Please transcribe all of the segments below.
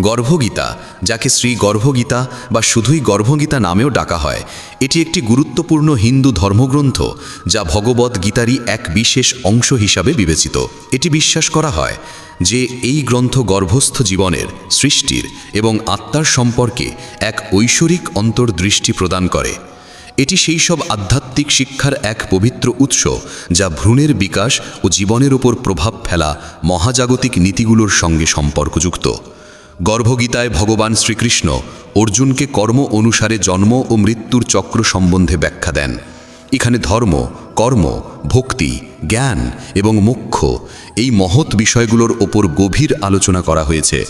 গর্ভগীতা, যাকে শ্রী গর্ভগীতা বা শুধুই গর্ভগীতা নামেও ডাকা হয়, এটি একটি গুরুত্বপূর্ণ হিন্দু ধর্মগ্রন্থ যা ভগবদ্ গীতারই এক বিশেষ অংশ হিসাবে বিবেচিত। এটি বিশ্বাস করা হয় যে এই গ্রন্থ গর্ভস্থ জীবনের, সৃষ্টির এবং আত্মার সম্পর্কে এক ঐশ্বরিক অন্তর্দৃষ্টি প্রদান করে। এটি সেই সব আধ্যাত্মিক শিক্ষার এক পবিত্র উৎস যা ভ্রূণের বিকাশ ও জীবনের উপর প্রভাব ফেলা মহাজাগতিক নীতিগুলোর সঙ্গে সম্পর্কযুক্ত। গর্ভগীতায় ভগবান শ্রীকৃষ্ণ অর্জুনকে কর্ম অনুসারে জন্ম ও মৃত্যুর চক্র সম্বন্ধে ব্যাখ্যা দেন। এখানে ধর্ম, কর্ম, ভক্তি, জ্ঞান এবং মোক্ষ এই মহৎ বিষয়গুলোর ওপর গভীর আলোচনা করা হয়েছে।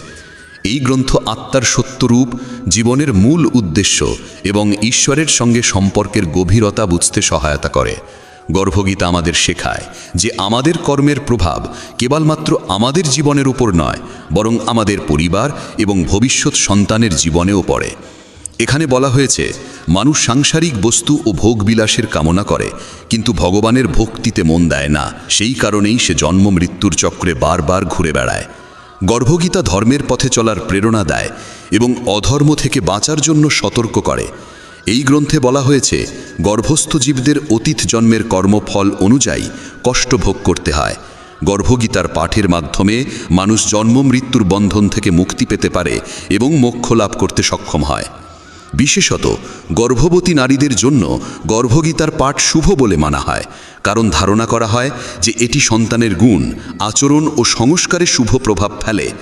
এই গ্রন্থ আত্মার সত্যরূপ, জীবনের মূল উদ্দেশ্য এবং ঈশ্বরের সঙ্গে সম্পর্কের গভীরতা বুঝতে সহায়তা করে। গর্ভগীতা আমাদের শেখায় যে আমাদের কর্মের প্রভাব কেবলমাত্র আমাদের জীবনের উপর নয়, বরং আমাদের পরিবার এবং ভবিষ্যৎ সন্তানের জীবনেও পড়ে। এখানে বলা হয়েছে, মানুষ সাংসারিক বস্তু ও ভোগবিলাসের কামনা করে, কিন্তু ভগবানের ভক্তিতে মন দেয় না। সেই কারণেই সে জন্ম মৃত্যুর চক্রে বারবার ঘুরে বেড়ায়। গর্ভগীতা ধর্মের পথে চলার প্রেরণা দেয় এবং অধর্ম থেকে বাঁচার জন্য সতর্ক করে। এই গ্রন্থে বলা হয়েছে, গর্ভস্থ জীবদের অতীত জন্মের কর্মফল অনুযায়ী কষ্ট ভোগ করতে হয়। গর্ভগীতার পাঠের মাধ্যমে মানুষ জন্ম মৃত্যুর বন্ধন থেকে মুক্তি পেতে পারে এবং মোক্ষ লাভ করতে সক্ষম হয়। বিশেষত, গর্ভবতী নারীদের জন্য গর্ভগীতার পাঠ শুভ বলে মানা হয়, কারণ ধারণা করা হয় যে এটি সন্তানের গুণ, আচরণ ও সংস্কারে শুভ প্রভাব ফেলে।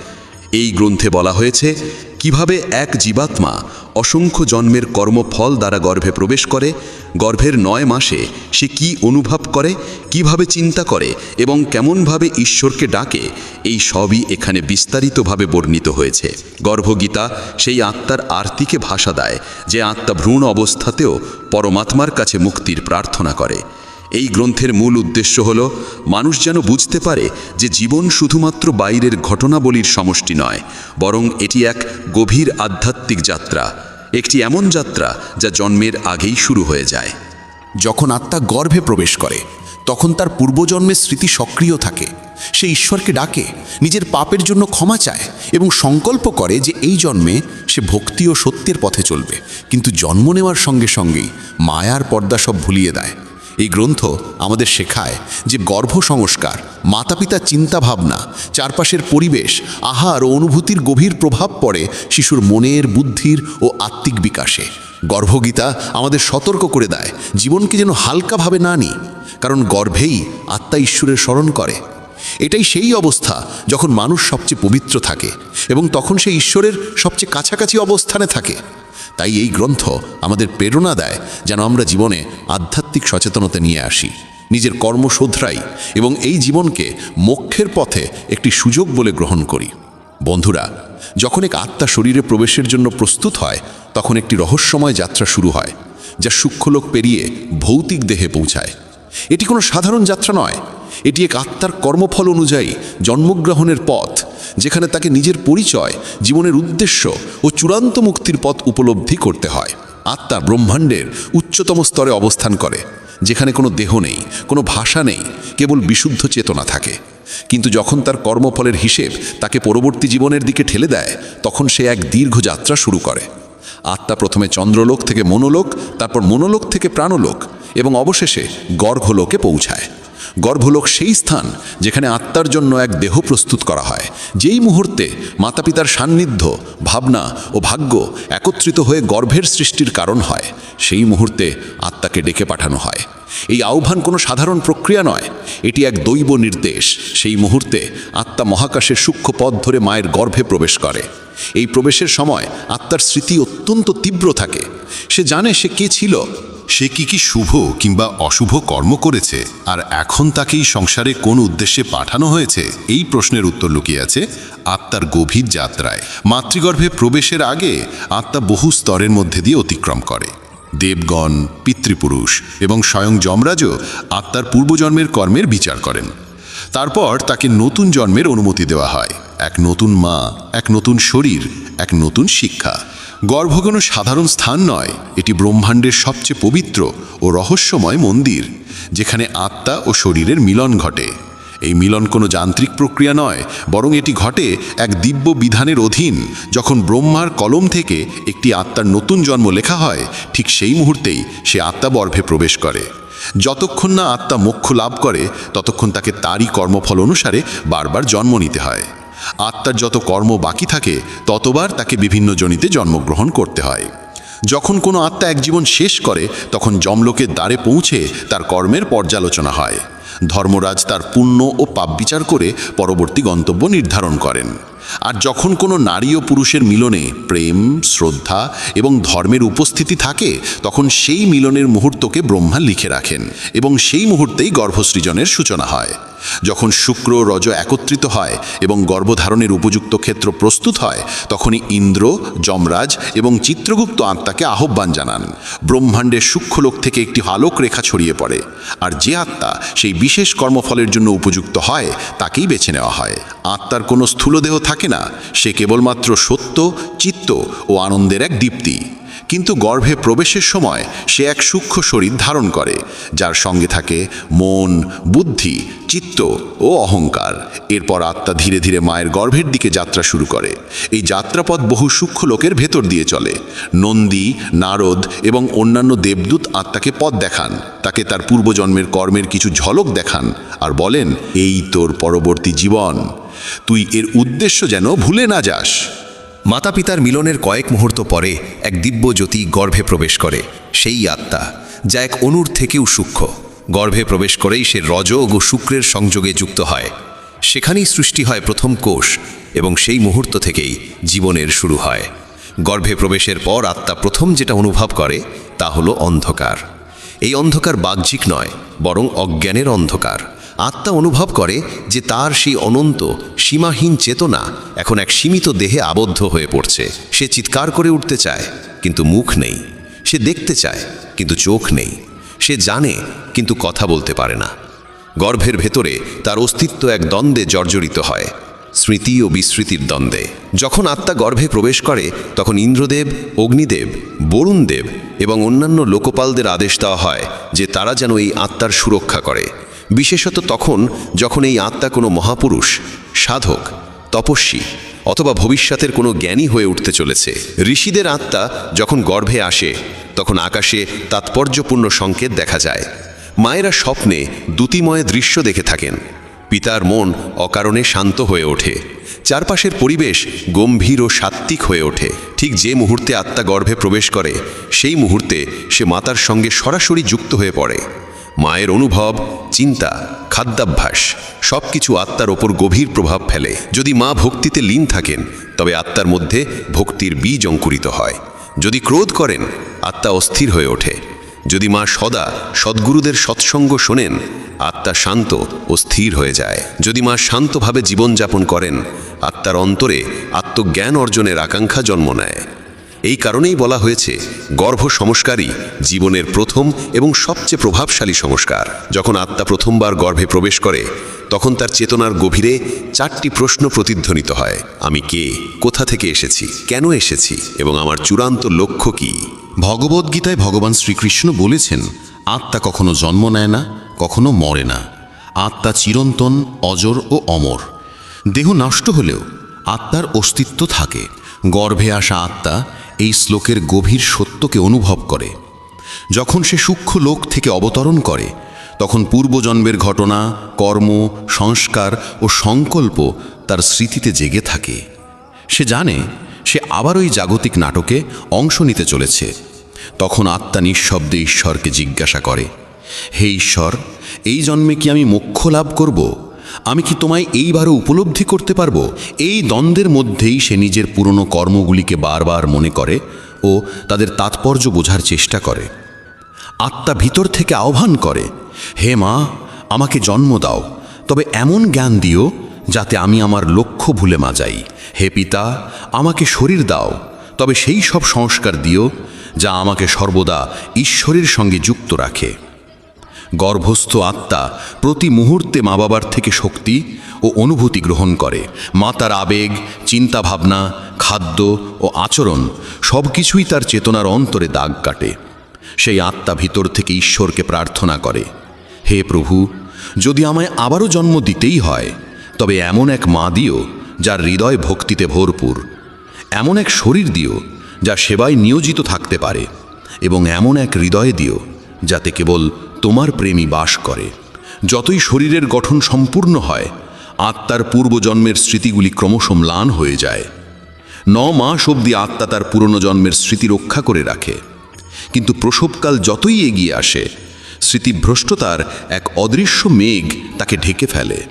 এই গ্রন্থে বলা হয়েছে, কীভাবে এক জীবাত্মা অসংখ্য জন্মের কর্মফল দ্বারা গর্ভে প্রবেশ করে, গর্ভের নয় মাসে সে কি অনুভব করে, কীভাবে চিন্তা করে এবং কেমনভাবে ঈশ্বরকে ডাকে, এই সবই এখানে বিস্তারিতভাবে বর্ণিত হয়েছে। গর্ভগীতা সেই আত্মার আরতিকে ভাষা দেয়, যে আত্মা ভ্রূণ অবস্থাতেও পরমাত্মার কাছে মুক্তির প্রার্থনা করে। এই গ্রন্থের মূল উদ্দেশ্য হল, মানুষ যেন বুঝতে পারে যে জীবন শুধুমাত্র বাইরের ঘটনাবলীর সমষ্টি নয়, বরং এটি এক গভীর আধ্যাত্মিক যাত্রা, একটি এমন যাত্রা যা জন্মের আগেই শুরু হয়ে যায়। যখন আত্মা গর্ভে প্রবেশ করে, তখন তার পূর্বজন্মের স্মৃতি সক্রিয় থাকে। সে ঈশ্বরকে ডাকে, নিজের পাপের জন্য ক্ষমা চায় এবং সংকল্প করে যে এই জন্মে সে ভক্তি ও সত্যের পথে চলবে। কিন্তু জন্ম নেওয়ার সঙ্গে সঙ্গেই মায়ার পর্দা সব ভুলিয়ে দেয়। এই গ্রন্থ আমাদের শেখায় যে গর্ভ সংস্কার মাতা পিতার চিন্তাভাবনা, চারপাশের পরিবেশ, আহার ও অনুভূতির গভীর প্রভাব পড়ে শিশুর মনের, বুদ্ধির ও আত্মিক বিকাশে। গর্ভগীতা আমাদের সতর্ক করে দেয়, জীবনকে যেন হালকাভাবে না নিই, কারণ গর্ভেই আত্মা ঈশ্বরের স্মরণ করে। এটাই সেই অবস্থা যখন মানুষ সবচেয়ে পবিত্র থাকে এবং তখন সে ঈশ্বরের সবচেয়ে কাছাকাছি অবস্থানে থাকে। তাই এই গ্রন্থ আমাদের প্রেরণা দেয় যেন আমরা জীবনে আধ্যাত্মিক সচেতনতা নিয়ে আসি, নিজের কর্ম শোধরাই এবং এই জীবনকে মোক্ষের পথে একটি সুযোগ বলে গ্রহণ করি। বন্ধুরা, যখন এক আত্মা শরীরে প্রবেশের জন্য প্রস্তুত হয়, তখন একটি রহস্যময় যাত্রা শুরু হয়, যা সূক্ষ্মলোক পেরিয়ে ভৌতিক দেহে পৌঁছায়। এটি কোনো সাধারণ যাত্রা নয় এটি এক আত্মার কর্মফল অনুযায়ী জন্মগ্রহণের পথ, যেখানে তাকে নিজের পরিচয়, জীবনের উদ্দেশ্য ও চূড়ান্ত মুক্তির পথ উপলব্ধি করতে হয়। আত্মা ব্রহ্মাণ্ডের উচ্চতম স্তরে অবস্থান করে, যেখানে কোনো দেহ নেই, কোনো ভাষা নেই, কেবল বিশুদ্ধ চেতনা থাকে। কিন্তু যখন তার কর্মফলের হিসেব তাকে পরবর্তী জীবনের দিকে ঠেলে দেয়, তখন সে এক দীর্ঘ যাত্রা শুরু করে। আত্মা প্রথমে চন্দ্রলোক থেকে মনোলোক, তারপর মনোলোক থেকে প্রাণলোক এবং অবশেষে গর্ভলোকে পৌঁছায়। গর্ভলোক সেই স্থান যেখানে আত্মার জন্য এক দেহ প্রস্তুত করা হয়। যেই মুহূর্তে মাতাপিতার সান্নিধ্য, ভাবনা ও ভাগ্য একত্রিত হয়ে গর্ভের সৃষ্টির কারণ হয়, সেই মুহূর্তে আত্মাকে ডেকে পাঠানো হয়। এই আহ্বান কোনো সাধারণ প্রক্রিয়া নয়, এটি এক দৈব নির্দেশ। সেই মুহূর্তে আত্মা মহাকাশের সূক্ষ্ম পথ ধরে মায়ের গর্ভে প্রবেশ করে। এই প্রবেশের সময় আত্মার স্মৃতি অত্যন্ত তীব্র থাকে। সে জানে সে কে ছিল সে কি কি শুভ কিংবা অশুভ কর্ম করেছে আর এখন তাকেই সংসারে কোন উদ্দেশ্যে পাঠানো হয়েছে? এই প্রশ্নের উত্তর লুকিয়ে আছে আত্মার গভীর যাত্রায়। মাতৃগর্ভে প্রবেশের আগে আত্মা বহু স্তরের মধ্যে দিয়ে অতিক্রম করে। দেবগণ, পিতৃপুরুষ এবং স্বয়ং যমরাজও আত্মার পূর্বজন্মের কর্মের বিচার করেন। তারপর তাকে নতুন জন্মের অনুমতি দেওয়া হয়। এক নতুন মা, এক নতুন শরীর, এক নতুন শিক্ষা। গর্ভ কোনো সাধারণ স্থান নয়, এটি ব্রহ্মাণ্ডের সবচেয়ে পবিত্র ও রহস্যময় মন্দির, যেখানে আত্মা ও শরীরের মিলন ঘটে। এই মিলন কোনো যান্ত্রিক প্রক্রিয়া নয়, বরং এটি ঘটে এক দিব্য বিধানের অধীন, যখন ব্রহ্মার কলম থেকে একটি আত্মার নতুন জন্ম লেখা হয়, ঠিক সেই মুহূর্তেই সে আত্মা গর্ভে প্রবেশ করে। যতক্ষণ না আত্মা মোক্ষ লাভ করে, ততক্ষণ তাকে তারই কর্মফল অনুসারে বারবার জন্ম নিতে হয়। আত্মার যত কর্ম বাকি থাকে, ততবার তাকে বিভিন্ন জনিতে জন্মগ্রহণ করতে হয়। যখন কোনো আত্মা এক জীবন শেষ করে, তখন যমলোকের দ্বারে পৌঁছে তার কর্মের পর্যালোচনা হয়। ধর্মরাজ তার পুণ্য ও পাপ বিচার করে পরবর্তী গন্তব্য নির্ধারণ করেন। আর যখন কোনো নারী ও পুরুষের মিলনে প্রেম, শ্রদ্ধা এবং ধর্মের উপস্থিতি থাকে, তখন সেই মিলনের মুহূর্তকে ব্রহ্মা লিখে রাখেন এবং সেই মুহূর্তেই গর্ভসৃজনের সূচনা হয়। যখন শুক্র রজ একত্রিত হয় এবং গর্ভধারণের উপযুক্ত ক্ষেত্র প্রস্তুত হয়, তখনই ইন্দ্র, যমরাজ এবং চিত্রগুপ্ত আত্মাকে আহ্বান জানান। ব্রহ্মাণ্ডের সূক্ষ্মলোক থেকে একটি আলোক রেখা ছড়িয়ে পড়ে। আর যে আত্মা সেই বিশেষ কর্মফলের জন্য উপযুক্ত হয়, তাকেই বেছে নেওয়া হয়। আত্মার কোনো স্থূলদেহ থাকে না, সে কেবলমাত্র সত্য, চিত্ত ও আনন্দের এক দীপ্তি। কিন্তু গর্ভে প্রবেশের সময় সে এক সূক্ষ্ম শরীর ধারণ করে, যার সঙ্গে থাকে মন, বুদ্ধি, চিত্ত ও অহংকার। এরপর আত্মা ধীরে ধীরে মায়ের গর্ভের দিকে যাত্রা শুরু করে। এই যাত্রাপথ বহু সূক্ষ্ম লোকের ভেতর দিয়ে চলে। নন্দী, নারদ এবং অন্যান্য দেবদূত আত্মাকে পথ দেখান। তাকে তার পূর্বজন্মের কর্মের কিছু ঝলক দেখান আর বলেন, এই তোর পরবর্তী জীবন। তুই এর উদ্দেশ্য যেন ভুলে না যাস। মাতা পিতার মিলনের কয়েক মুহূর্ত পরে এক দিব্য জ্যোতি গর্ভে প্রবেশ করে, সেই আত্মা, যা এক অনুর থেকেও সূক্ষ্ম। গর্ভে প্রবেশ করেই সে রজগ ও শুক্রের সংযোগে যুক্ত হয়। সেখানেই সৃষ্টি হয় প্রথম কোষ এবং সেই মুহূর্ত থেকেই জীবনের শুরু হয়। গর্ভে প্রবেশের পর আত্মা প্রথম যেটা অনুভব করে, তা হলো অন্ধকার। এই অন্ধকার বাহ্যিক নয়, বরং অজ্ঞানের অন্ধকার। আত্মা অনুভব করে যে তার সেই অনন্ত, সীমাহীন চেতনা এখন এক সীমিত দেহে আবদ্ধ হয়ে পড়ছে। সে চিৎকার করে উঠতে চায়, কিন্তু মুখ নেই। সে দেখতে চায়, কিন্তু চোখ নেই। সে জানে, কিন্তু কথা বলতে পারে না। গর্ভের ভেতরে তার অস্তিত্ব এক দ্বন্দ্বে জর্জরিত হয়, স্মৃতি ও বিস্মৃতির দ্বন্দ্বে। যখন আত্মা গর্ভে প্রবেশ করে, তখন ইন্দ্রদেব, অগ্নিদেব, বরুণদেব এবং অন্যান্য লোকপালদের আদেশ দেওয়া হয় যে তারা যেন এই আত্মার সুরক্ষা করে। বিশেষত তখন যখন এই আত্মা কোনো মহাপুরুষ, সাধক, তপস্বী অথবা ভবিষ্যতের কোনো জ্ঞানী হয়ে উঠতে চলেছে, ঋষিদের আত্মা যখন গর্ভে আসে, তখন আকাশে তাৎপর্যপূর্ণ সংকেত দেখা যায়। মায়েরা স্বপ্নে দ্যুতিময় দৃশ্য দেখে থাকেন। পিতার মন অকারণে শান্ত হয়ে ওঠে। চারপাশের পরিবেশ গম্ভীর ও সাত্ত্বিক হয়ে ওঠে। ঠিক যে মুহূর্তে আত্মা গর্ভে প্রবেশ করে, সেই মুহূর্তে সে মাতার সঙ্গে সরাসরি যুক্ত হয়ে পড়ে। মায়ের অনুভব, চিন্তা, খাদ্যাভ্যাস সব কিছু আত্মার ওপর গভীর প্রভাব ফেলে। যদি মা ভক্তিতে লীন থাকেন, তবে আত্মার মধ্যে ভক্তির বীজ অঙ্কুরিত হয়। যদি ক্রোধ করেন, আত্মা অস্থির হয়ে ওঠে। যদি মা সদা সদ্গুরুদের সৎসঙ্গ শোনেন, আত্মা শান্ত ও স্থির হয়ে যায়। যদি মা শান্তভাবে জীবনযাপন করেন, আত্মার অন্তরে আত্মজ্ঞান অর্জনের আকাঙ্ক্ষা জন্ম নেয়। এই কারণেই বলা হয়েছে, গর্ভ সংস্কারই জীবনের প্রথম এবং সবচেয়ে প্রভাবশালী সংস্কার। যখন আত্মা প্রথমবার গর্ভে প্রবেশ করে, তখন তার চেতনার গভীরে চারটি প্রশ্ন প্রতিধ্বনিত হয়। আমি কে? কোথা থেকে এসেছি? কেন এসেছি? এবং আমার চূড়ান্ত লক্ষ্য কি? ভগবদ্গীতায় ভগবান শ্রীকৃষ্ণ বলেছেন, আত্মা কখনো জন্ম নেয় না, কখনো মরে না। আত্মা চিরন্তন, অজর ও অমর। দেহ নষ্ট হলেও আত্মার অস্তিত্ব থাকে। গর্ভে আসা আত্মা এই শ্লোকের গভীর সত্যকে অনুভব করে। যখন সে সূক্ষ্ম লোক থেকে অবতরণ করে, তখন পূর্বজন্মের ঘটনা, কর্ম, সংস্কার ও সংকল্প তার স্মৃতিতে জেগে থাকে। সে জানে, সে আবার ওই জাগতিক নাটকে অংশ নিতে চলেছে। তখন আত্মা নিঃশব্দে ঈশ্বরকে জিজ্ঞাসা করে, হে ঈশ্বর, এই জন্মে কি আমি মোক্ষ লাভ করব? আমি কি তোমায় এইবারও উপলব্ধি করতে পারব? এই দ্বন্দ্বের মধ্যেই সে নিজের পুরনো কর্মগুলিকে বারবার মনে করে ও তাদের তাৎপর্য বোঝার চেষ্টা করে। আত্মা ভিতর থেকে আহ্বান করে, হে মা, আমাকে জন্ম দাও। তবে এমন জ্ঞান দিও যাতে আমি আমার লক্ষ্য ভুলে মা যাই। হে পিতা, আমাকে শরীর দাও। তবে সেই সব সংস্কার দিও যা আমাকে সর্বদা ঈশ্বরের সঙ্গে যুক্ত রাখে। গর্ভস্থ আত্মা প্রতি মুহূর্তে মা বাবার থেকে শক্তি ও অনুভূতি গ্রহণ করে। মাতার আবেগ, চিন্তাভাবনা, খাদ্য ও আচরণ সব কিছুই তার চেতনার অন্তরে দাগ কাটে। সেই আত্মা ভিতর থেকে ঈশ্বরকে প্রার্থনা করে, হে প্রভু, যদি আমায় আবারও জন্ম দিতেই হয়, তবে এমন এক মা দিও যার হৃদয় ভক্তিতে ভরপুর। এমন এক শরীর দিও যা সেবায় নিয়োজিত থাকতে পারে এবং এমন এক হৃদয় দিও যাতে কেবল তোমার প্রেমী বাস করে। যতই শরীরের গঠন সম্পূর্ণ হয়, আত্মার পূর্বজন্মের স্মৃতিগুলি ক্রমশ ম্লান হয়ে যায়। ন মাস অবধি আত্মা তার পুরনো জন্মের স্মৃতি রক্ষা করে রাখে। কিন্তু প্রসবকাল যতই এগিয়ে আসে, স্মৃতিভ্রষ্টতার এক অদৃশ্য মেঘ তাকে ঢেকে ফেলে।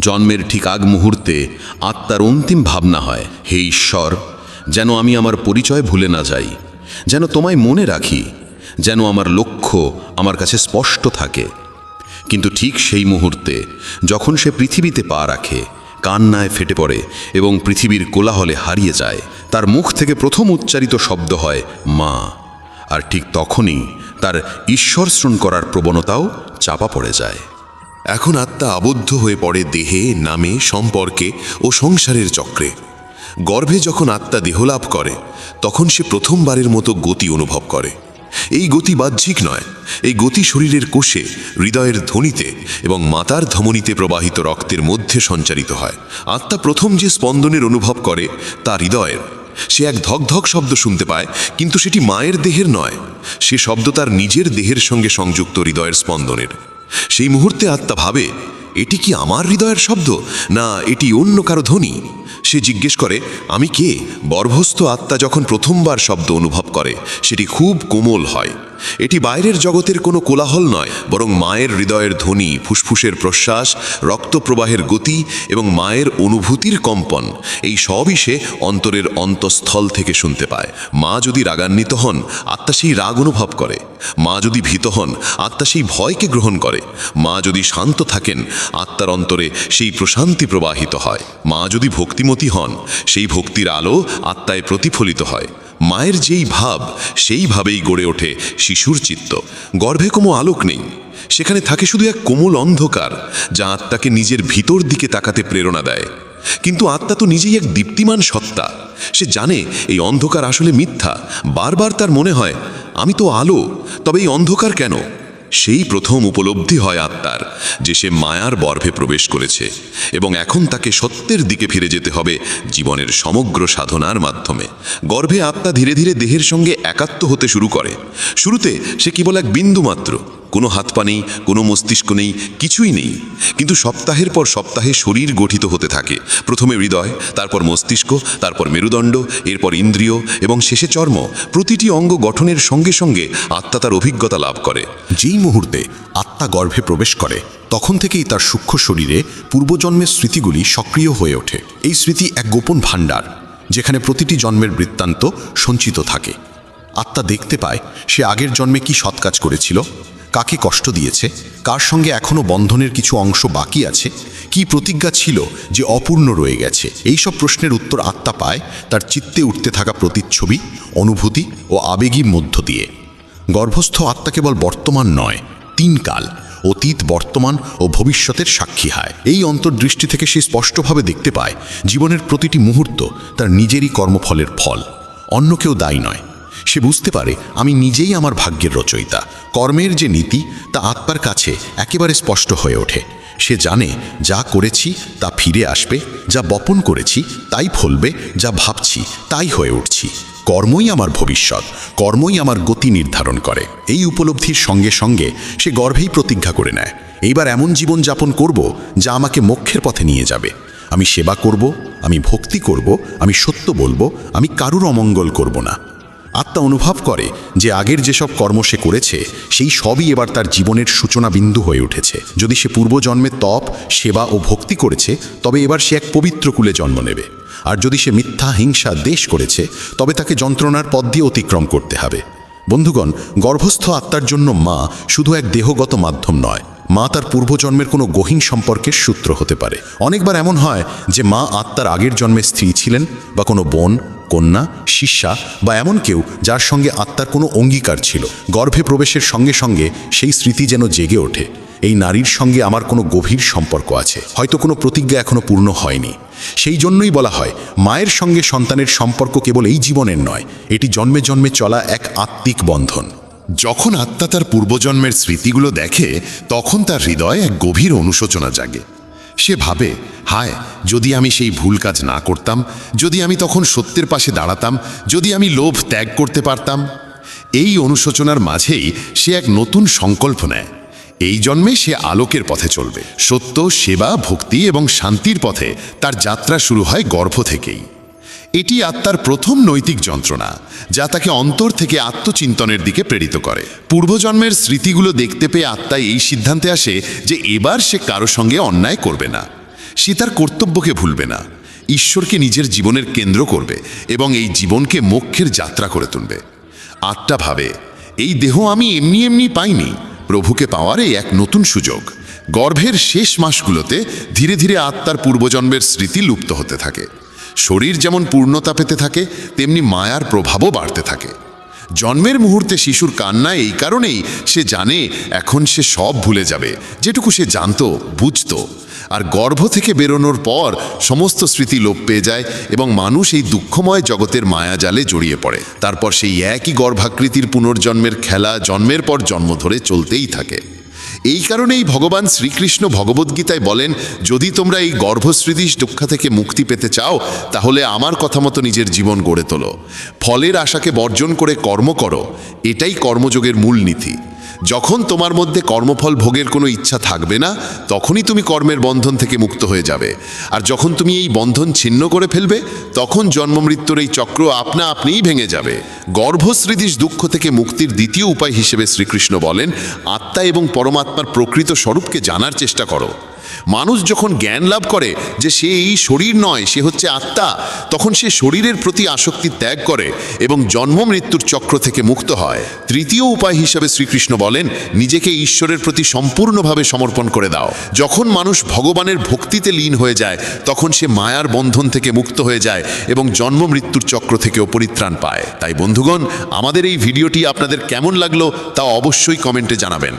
জন্মের ঠিক আগ মুহূর্তে আত্মার অন্তিম ভাবনা হয়, হে ঈশ্বর, যেন আমি আমার পরিচয় ভুলে না যাই, যেন তোমায় মনে রাখি যেন আমার লক্ষ্য আমার কাছে স্পষ্ট থাকে। কিন্তু ঠিক সেই মুহূর্তে, যখন সে পৃথিবীতে পা রাখে, কান্নায় ফেটে পড়ে এবং পৃথিবীর কোলাহলে হারিয়ে যায়, তার মুখ থেকে প্রথম উচ্চারিত শব্দ হয়, মা। আর ঠিক তখনই তার ঈশ্বর শ্রণ করার প্রবণতাও চাপা পড়ে যায়। এখন আত্মা আবদ্ধ হয়ে পড়ে দেহে, নামে, সম্পর্কে ও সংসারের চক্রে। গর্ভে যখন আত্মা দেহলাভ করে, তখন সে প্রথমবারের মতো গতি অনুভব করে। এই গতি বাহ্যিক নয়। এই গতি শরীরের কোষে, হৃদয়ের ধ্বনিতে এবং মাতার ধমনীতে প্রবাহিত রক্তের মধ্যে সঞ্চারিত হয়। আত্মা প্রথম যে স্পন্দনের অনুভব করে, তা হৃদয়ের। সে এক ধকধক শব্দ শুনতে পায়, কিন্তু সেটি মায়ের দেহের নয়। সে শব্দ তার নিজের দেহের সঙ্গে সংযুক্ত হৃদয়ের স্পন্দনের। সেই মুহূর্তে আত্মা ভাবে এটি কি আমার হৃদয়ের শব্দ, না এটি অন্য কারও ধ্বনি? সে জিজ্ঞেস করে, আমি কে? গর্ভস্থ আত্মা যখন প্রথমবার শব্দ অনুভব করে, সেটি খুব কোমল হয়। এটি বাইরের জগতের কোনো কোলাহল নয়, বরং মায়ের হৃদয়ের ধ্বনি, ফুসফুসের প্রশ্বাস, রক্তপ্রবাহের গতি এবং মায়ের অনুভূতির কম্পন, এই সবই সে অন্তরের অন্তঃস্থল থেকে শুনতে পায়। মা যদি রাগান্বিত হন, আত্মা সেই রাগ অনুভব করে। মা যদি ভীত হন, আত্মা সেই ভয়কে গ্রহণ করে। মা যদি শান্ত থাকেন, আত্মার অন্তরে সেই প্রশান্তি প্রবাহিত হয়। মা যদি ভক্তিমতী হন, সেই ভক্তির আলো আত্মায় প্রতিফলিত হয়। মায়ের যেই ভাব, সেইভাবেই গড়ে ওঠে শিশুর চিত্ত। গর্ভে কোনো আলোক নেই। সেখানে থাকে শুধু এক কোমল অন্ধকার, যা আত্মাকে নিজের ভিতর দিকে তাকাতে প্রেরণা দেয়। কিন্তু আত্মা তো নিজেই এক দীপ্তিমান সত্তা। সে জানে এই অন্ধকার আসলে মিথ্যা। বারবার তার মনে হয় আমি তো আলো তবে এই অন্ধকার কেন? সেই প্রথম উপলব্ধি হয় আত্মার। যে সে মায়ার গর্ভে প্রবেশ করেছে এবং এখন তাকে সত্যের দিকে ফিরে যেতে হবে জীবনের সমগ্র সাধনার মাধ্যমে। গর্ভে আত্মা ধীরে ধীরে দেহের সঙ্গে একাত্ম হতে শুরু করে। শুরুতে সে কেবল এক বিন্দু মাত্র। কোনো হাত পা নেই, কোনো মস্তিষ্ক নেই, কিছুই নেই। কিন্তু সপ্তাহের পর সপ্তাহে শরীর গঠিত হতে থাকে। প্রথমে হৃদয়, তারপর মস্তিষ্ক, তারপর মেরুদণ্ড, এরপর ইন্দ্রিয় এবং শেষে চর্ম। প্রতিটি অঙ্গ গঠনের সঙ্গে সঙ্গে আত্মা তার অভিজ্ঞতা লাভ করে। যেই মুহূর্তে আত্মা গর্ভে প্রবেশ করে তখন থেকেই তার সূক্ষ্ম শরীরে পূর্বজন্মের স্মৃতিগুলি সক্রিয় হয়ে ওঠে। এই স্মৃতি এক গোপন ভাণ্ডার, যেখানে প্রতিটি জন্মের বৃত্তান্ত সঞ্চিত থাকে। আত্মা দেখতে পায় সে আগের জন্মে কি সৎ কাজ করেছিল, কাকে কষ্ট দিয়েছে, কার সঙ্গে এখনও বন্ধনের কিছু অংশ বাকি আছে, কি প্রতিজ্ঞা ছিল যে অপূর্ণ রয়ে গেছে। এই সব প্রশ্নের উত্তর আত্মা পায় তার চিত্তে উঠতে থাকা প্রতিচ্ছবি, অনুভূতি ও আবেগীর মধ্য দিয়ে। গর্ভস্থ আত্মা কেবল বর্তমান নয় তিন কাল অতীত, বর্তমান ও ভবিষ্যতের সাক্ষী হয়। এই অন্তর্দৃষ্টি থেকে সে স্পষ্টভাবে দেখতে পায়, জীবনের প্রতিটি মুহূর্ত তার নিজেরই কর্মফলের ফল। অন্য কেউ দায়ী নয়। সে বুঝতে পারে আমি নিজেই আমার ভাগ্যের রচয়িতা। কর্মের যে নীতি, তা আত্মার কাছে একেবারে স্পষ্ট হয়ে ওঠে। সে জানে, যা করেছি, তা ফিরে আসবে, যা বপন করেছি, তাই ফলবে, যা ভাবছি, তাই হয়ে উঠছি। কর্মই আমার ভবিষ্যৎ, কর্মই আমার গতি নির্ধারণ করে। এই উপলব্ধির সঙ্গে সঙ্গে সে গর্ভেই প্রতিজ্ঞা করে নেয়। এইবার এমন জীবন যাপন করব, যা আমাকে মোক্ষের পথে নিয়ে যাবে। আমি সেবা করব, আমি ভক্তি করব, আমি সত্য বলব, আমি কারুর অমঙ্গল করব না। আত্মা অনুভব করে যে আগের যেসব কর্ম সে করেছে, সেই সবই এবার তার জীবনের সূচনা বিন্দু হয়ে উঠেছে। যদি সে পূর্বজন্মে তপ, সেবা ও ভক্তি করেছে, তবে এবার সে এক পবিত্র কুলে জন্ম নেবে। আর যদি সে মিথ্যা, হিংসা, দেশ করেছে, তবে তাকে যন্ত্রণার পথ দিয়ে অতিক্রম করতে হবে। বন্ধুগণ, গর্ভস্থ আত্মার জন্য মা শুধু এক দেহগত মাধ্যম নয়, মা তার পূর্বজন্মের কোনো গহীন সম্পর্কের সূত্র হতে পারে। অনেকবার এমন হয় যে মা আত্মার আগের জন্মে স্ত্রী ছিলেন বা কোনো বোন কন্যা, শিষ্যা বা এমন কেউ যার সঙ্গে আত্মার কোনো অঙ্গীকার ছিল। গর্ভে প্রবেশের সঙ্গে সঙ্গে সেই স্মৃতি যেন জেগে ওঠে। এই নারীর সঙ্গে আমার কোনো গভীর সম্পর্ক আছে। হয়তো কোনো প্রতিজ্ঞা এখনও পূর্ণ হয়নি। সেই জন্যই বলা হয়, মায়ের সঙ্গে সন্তানের সম্পর্ক কেবল এই জীবনের নয়, এটি জন্মে জন্মে চলা এক আত্মিক বন্ধন। যখন আত্মা তার পূর্বজন্মের স্মৃতিগুলো দেখে, তখন তার হৃদয়ে এক গভীর অনুশোচনা জাগে। সে ভাবে, হায়, যদি আমি সেই ভুল কাজ না করতাম, যদি আমি তখন সত্যের পাশে দাঁড়াতাম, যদি আমি লোভ ত্যাগ করতে পারতাম? এই অনুশোচনার মাঝেই সে এক নতুন সংকল্প নেয়। এই জন্মে সে আলোকের পথে চলবে। সত্য, সেবা, ভক্তি এবং শান্তির পথে তার যাত্রা শুরু হয় গর্ভ থেকেই। এটি আত্মার প্রথম নৈতিক যন্ত্রণা, যা তাকে অন্তর থেকে আত্মচিন্তনের দিকে প্রেরিত করে। পূর্বজন্মের স্মৃতিগুলো দেখতে পেয়ে আত্মা এই সিদ্ধান্তে আসে যে এবার সে কারও সঙ্গে অন্যায় করবে না। সে তার কর্তব্যকে ভুলবে না। ঈশ্বরকে নিজের জীবনের কেন্দ্র করবে এবং এই জীবনকে মোক্ষের যাত্রা করে তুলবে। আত্মা ভাবে, এই দেহ আমি এমনি এমনি পাইনি। প্রভুকে পাওয়ার এই এক নতুন সুযোগ। গর্ভের শেষ মাসগুলোতে ধীরে ধীরে আত্মার পূর্বজন্মের স্মৃতি লুপ্ত হতে থাকে। শরীর যেমন পূর্ণতা পেতে থাকে, তেমনি মায়ার প্রভাবও বাড়তে থাকে। জন্মের মুহূর্তে শিশুর কান্না এই কারণেই সে জানে এখন সে সব ভুলে যাবে, যেটুকু সে জানতো, বুঝতো। আর গর্ভ থেকে বেরোনোর পর সমস্ত স্মৃতি লোপ পেয়ে যায় এবং মানুষ এই দুঃখময় জগতের মায়াজালে জড়িয়ে পড়ে। তারপর সেই একই গর্ভাকৃতির পুনর্জন্মের খেলা জন্মের পর জন্ম ধরে চলতেই থাকে। এই কারণেই ভগবান শ্রীকৃষ্ণ ভগবদ্গীতায় বলেন, যদি তোমরা এই গর্ভস্মৃতি দুঃখা থেকে মুক্তি পেতে চাও, তাহলে আমার কথা মতো নিজের জীবন গড়ে তোলো। ফলের আশাকে বর্জন করে কর্ম করো। এটাই কর্মযোগের মূল নীতি যখন তোমার মধ্যে কর্মফল ভোগের কোনো ইচ্ছা থাকবে না, তখনই তুমি কর্মের বন্ধন থেকে মুক্ত হয়ে যাবে। আর যখন তুমি এই বন্ধন ছিন্ন করে ফেলবে, তখন জন্মমৃত্যুর এই চক্র আপনা আপনিই ভেঙে যাবে। গর্ভস্মৃতিস দুঃখ থেকে মুক্তির দ্বিতীয় উপায় হিসেবে শ্রীকৃষ্ণ বলেন, আত্মা এবং পরমাত্মার প্রকৃত স্বরূপকে জানার চেষ্টা করো। মানুষ যখন জ্ঞান লাভ করে যে সে এই শরীর নয়, সে হচ্ছে আত্মা, তখন সে শরীরের প্রতি আসক্তি ত্যাগ করে এবং জন্ম মৃত্যুর চক্র থেকে মুক্ত হয়। তৃতীয় উপায় হিসাবে শ্রীকৃষ্ণ বলেন, নিজেকে ঈশ্বরের প্রতি সম্পূর্ণভাবে সমর্পণ করে দাও। যখন মানুষ ভগবানের ভক্তিতে লীন হয়ে যায়, তখন সে মায়ার বন্ধন থেকে মুক্ত হয়ে যায় এবং জন্ম মৃত্যুর চক্র থেকেও পরিত্রাণ পায়। তাই বন্ধুগণ, আমাদের এই ভিডিওটি আপনাদের কেমন লাগল তা অবশ্যই কমেন্টে জানাবেন।